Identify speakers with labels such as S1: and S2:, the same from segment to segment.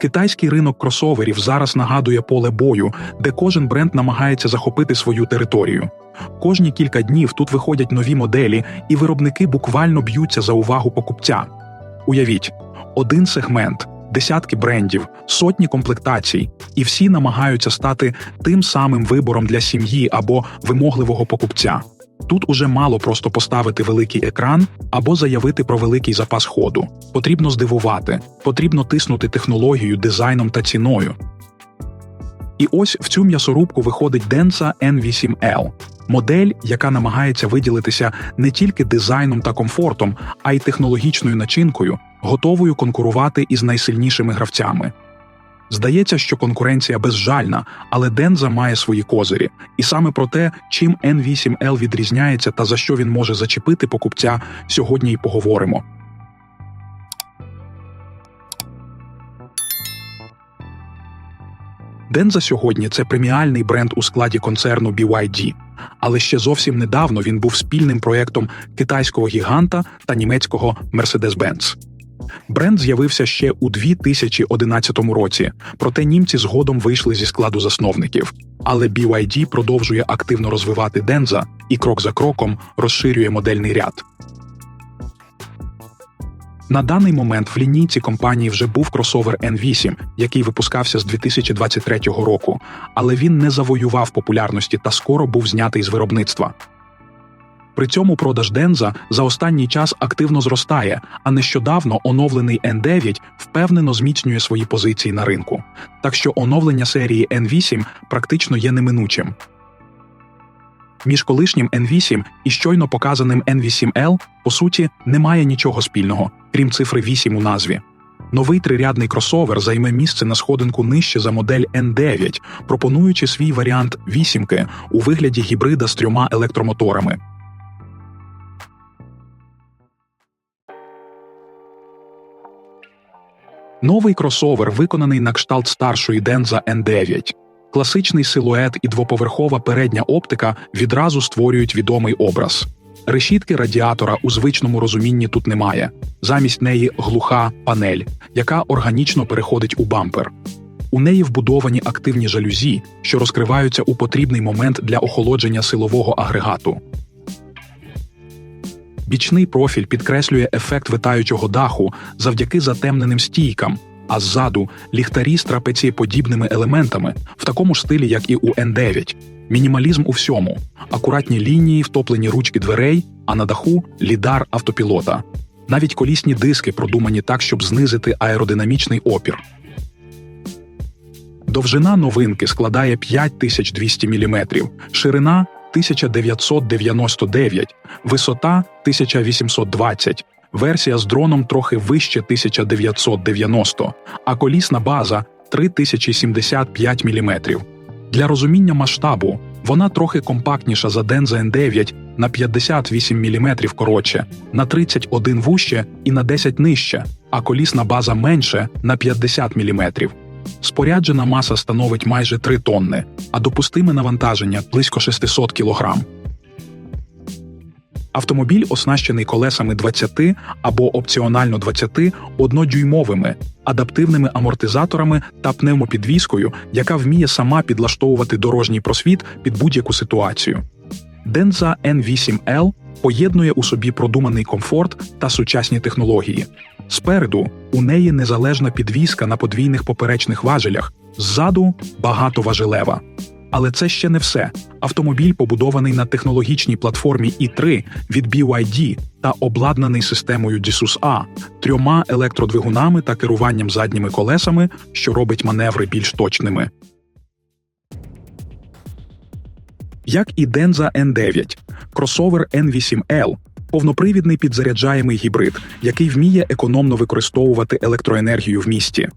S1: Китайський ринок кросоверів зараз нагадує поле бою, де кожен бренд намагається захопити свою територію. Кожні кілька днів тут виходять нові моделі, і виробники буквально б'ються за увагу покупця. Уявіть, один сегмент, десятки брендів, сотні комплектацій, і всі намагаються стати тим самим вибором для сім'ї або вимогливого покупця. Тут уже мало просто поставити великий екран або заявити про великий запас ходу. Потрібно здивувати, потрібно тиснути технологію, дизайном та ціною. І ось в цю м'ясорубку виходить Denza N8L – модель, яка намагається виділитися не тільки дизайном та комфортом, а й технологічною начинкою, готовою конкурувати із найсильнішими гравцями. Здається, що конкуренція безжальна, але Денза має свої козирі, і саме про те, чим N8L відрізняється та за що він може зачепити покупця, сьогодні й поговоримо. Денза сьогодні це преміальний бренд у складі концерну BYD, але ще зовсім недавно він був спільним проєктом китайського гіганта та німецького Mercedes-Benz. Бренд з'явився ще у 2011 році, проте німці згодом вийшли зі складу засновників. Але BYD продовжує активно розвивати Денза і крок за кроком розширює модельний ряд. На даний момент в лінійці компанії вже був кросовер N8, який випускався з 2023 року, але він не завоював популярності та скоро був знятий з виробництва. При цьому продаж Денза за останній час активно зростає, а нещодавно оновлений N9 впевнено зміцнює свої позиції на ринку. Так що оновлення серії N8 практично є неминучим. Між колишнім N8 і щойно показаним N8L, по суті, немає нічого спільного, крім цифри 8 у назві. Новий трирядний кросовер займе місце на сходинку нижче за модель N9, пропонуючи свій варіант вісімки у вигляді гібрида з трьома електромоторами. Новий кросовер виконаний на кшталт старшої Денза N9. Класичний силует і двоповерхова передня оптика відразу створюють відомий образ. Решітки радіатора у звичному розумінні тут немає. Замість неї глуха панель, яка органічно переходить у бампер. У неї вбудовані активні жалюзі, що розкриваються у потрібний момент для охолодження силового агрегату. Бічний профіль підкреслює ефект витаючого даху завдяки затемненим стійкам, а ззаду ліхтарі з трапецієподібними елементами в такому ж стилі, як і у N9. Мінімалізм у всьому, акуратні лінії, втоплені ручки дверей, а на даху лідар автопілота. Навіть колісні диски продумані так, щоб знизити аеродинамічний опір. Довжина новинки складає 5200 мм, ширина 1999, висота 1820, версія з дроном трохи вище 1990, а колісна база 3075 мм. Для розуміння масштабу вона трохи компактніша за Denza N9 на 58 мм коротше, на 31 вуще і на 10 нижче, а колісна база менше на 50 мм. Споряджена маса становить майже 3 тонни, а допустиме навантаження близько 600 кг. Автомобіль оснащений колесами 20 або опціонально 20 однодюймовими адаптивними амортизаторами та пневмопідвіскою, яка вміє сама підлаштовувати дорожній просвіт під будь-яку ситуацію. Denza N8L поєднує у собі продуманий комфорт та сучасні технології. Спереду у неї незалежна підвіска на подвійних поперечних важелях, ззаду багатоважелева. Але це ще не все. Автомобіль побудований на технологічній платформі i3 від BYD та обладнаний системою DSUS A, трьома електродвигунами та керуванням задніми колесами, що робить маневри більш точними. Як і Denza N9, кросовер N8L повнопривідний підзаряджаємий гібрид, який вміє економно використовувати електроенергію в місті.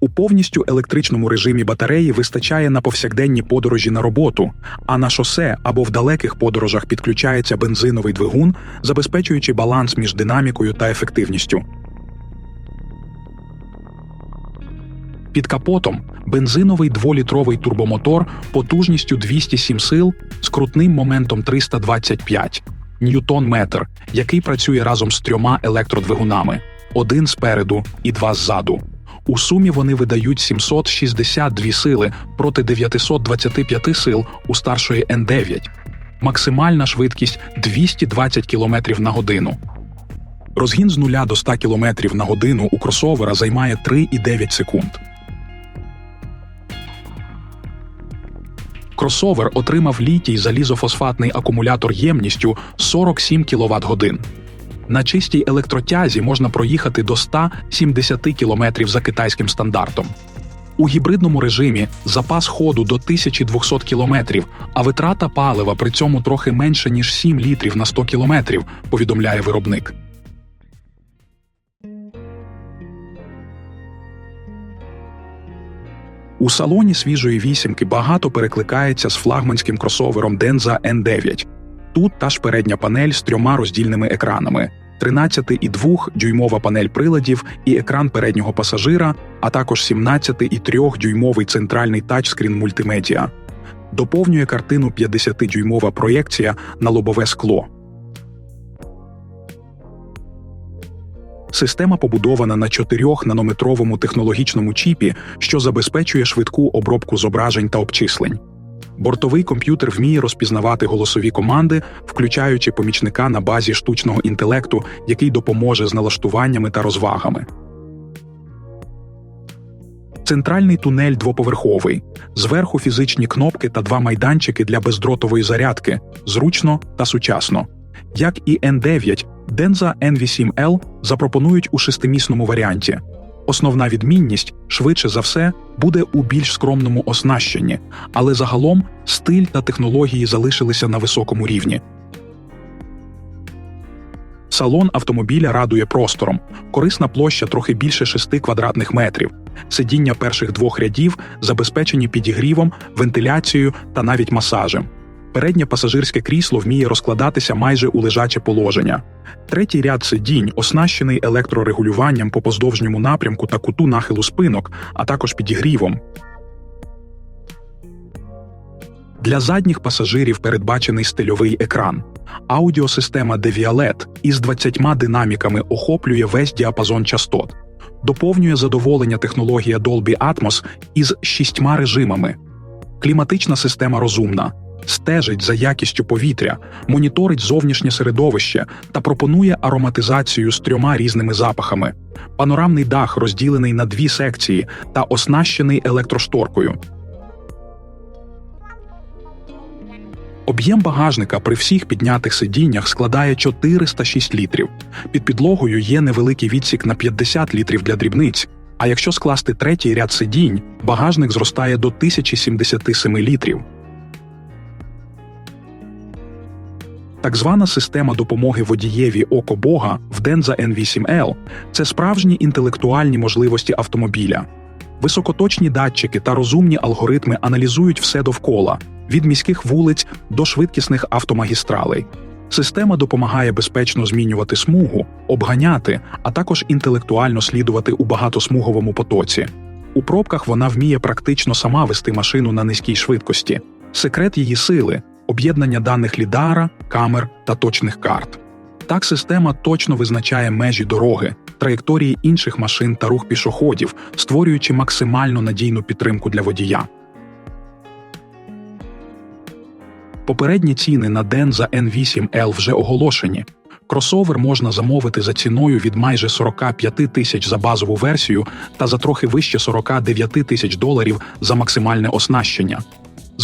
S1: У повністю електричному режимі батареї вистачає на повсякденні подорожі на роботу, а на шосе або в далеких подорожах підключається бензиновий двигун, забезпечуючи баланс між динамікою та ефективністю. Під капотом бензиновий дволітровий турбомотор потужністю 207 сил з крутним моментом 325 ньютон-метр, який працює разом з трьома електродвигунами: один спереду і два ззаду. У сумі вони видають 762 сили проти 925 сил у старшої N9. Максимальна швидкість 220 км на годину. Розгін з 0 до 100 км на годину у кросовера займає 3,9 секунд. Кросовер отримав літій залізофосфатний акумулятор ємністю 47 кВт годин. На чистій електротязі можна проїхати до 170 км за китайським стандартом. У гібридному режимі запас ходу до 1200 км, а витрата палива при цьому трохи менше ніж 7 літрів на 100 км, повідомляє виробник. У салоні свіжої вісімки багато перекликається з флагманським кросовером Denza N9. Тут та ж передня панель з трьома роздільними екранами: 13,2 дюймова панель приладів і екран переднього пасажира, а також 17,3 дюймовий центральний тачскрін мультимедіа. Доповнює картину 50-дюймова проєкція на лобове скло. Система побудована на 4-нанометровому технологічному чіпі, що забезпечує швидку обробку зображень та обчислень. Бортовий комп'ютер вміє розпізнавати голосові команди, включаючи помічника на базі штучного інтелекту, який допоможе з налаштуваннями та розвагами. Центральний тунель двоповерховий, зверху фізичні кнопки та два майданчики для бездротової зарядки, зручно та сучасно. Як і N9, Denza N8L запропонують у шестимісному варіанті. Основна відмінність, швидше за все, буде у більш скромному оснащенні, але загалом стиль та технології залишилися на високому рівні. Салон автомобіля радує простором, корисна площа трохи більше 6 квадратних метрів. Сидіння перших двох рядів забезпечені підігрівом, вентиляцією та навіть масажем. Переднє пасажирське крісло вміє розкладатися майже у лежаче положення. Третій ряд сидінь оснащений електрорегулюванням по поздовжньому напрямку та куту нахилу спинок, а також підігрівом. Для задніх пасажирів передбачений стильовий екран. Аудіосистема Devialet із 20 динаміками охоплює весь діапазон частот. Доповнює задоволення технологія Dolby Atmos із шістьма режимами. Кліматична система розумна стежить за якістю повітря, моніторить зовнішнє середовище та пропонує ароматизацію з трьома різними запахами. Панорамний дах розділений на дві секції та оснащений електрошторкою. Об'єм багажника при всіх піднятих сидіннях складає 406 літрів. Під підлогою є невеликий відсік на 50 літрів для дрібниць. А якщо скласти третій ряд сидінь, багажник зростає до 1077 літрів. Так звана система допомоги водієві Око Бога в Denza N8L – це справжні інтелектуальні можливості автомобіля. Високоточні датчики та розумні алгоритми аналізують все довкола від міських вулиць до швидкісних автомагістралей. Система допомагає безпечно змінювати смугу, обганяти, а також інтелектуально слідувати у багатосмуговому потоці. У пробках вона вміє практично сама вести машину на низькій швидкості. Секрет її сили об'єднання даних лідара, камер та точних карт. Так система точно визначає межі дороги, траєкторії інших машин та рух пішоходів, створюючи максимально надійну підтримку для водія. Попередні ціни на Denza N8L вже оголошені. Кросовер можна замовити за ціною від майже 45 тисяч за базову версію та за трохи вище 49 тисяч доларів за максимальне оснащення.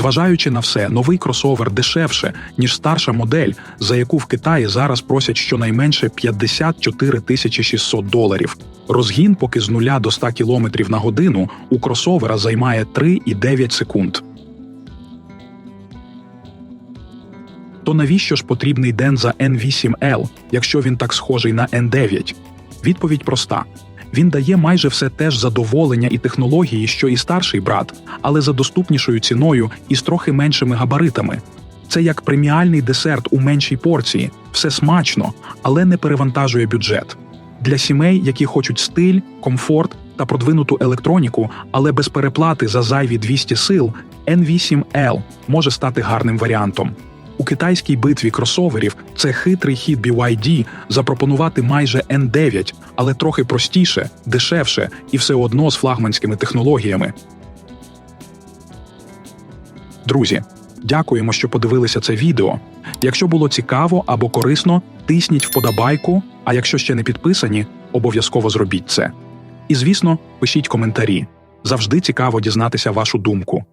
S1: Зважаючи на все, новий кросовер дешевше, ніж старша модель, за яку в Китаї зараз просять щонайменше 54 тисячі 600 доларів. Розгін поки з 0 до 100 км на годину у кросовера займає 3,9 секунд. То навіщо ж потрібний Denza N8L, якщо він так схожий на N9? Відповідь проста. Він дає майже все те ж задоволення і технології, що і старший брат, але за доступнішою ціною і з трохи меншими габаритами. Це як преміальний десерт у меншій порції, все смачно, але не перевантажує бюджет. Для сімей, які хочуть стиль, комфорт та продвинуту електроніку, але без переплати за зайві 200 сил, N8L може стати гарним варіантом. У китайській битві кросоверів це хитрий хід BYD запропонувати майже N9, але трохи простіше, дешевше і все одно з флагманськими технологіями. Друзі, дякуємо, що подивилися це відео. Якщо було цікаво або корисно, тисніть вподобайку, а якщо ще не підписані, обов'язково зробіть це. І звісно, пишіть коментарі. Завжди цікаво дізнатися вашу думку.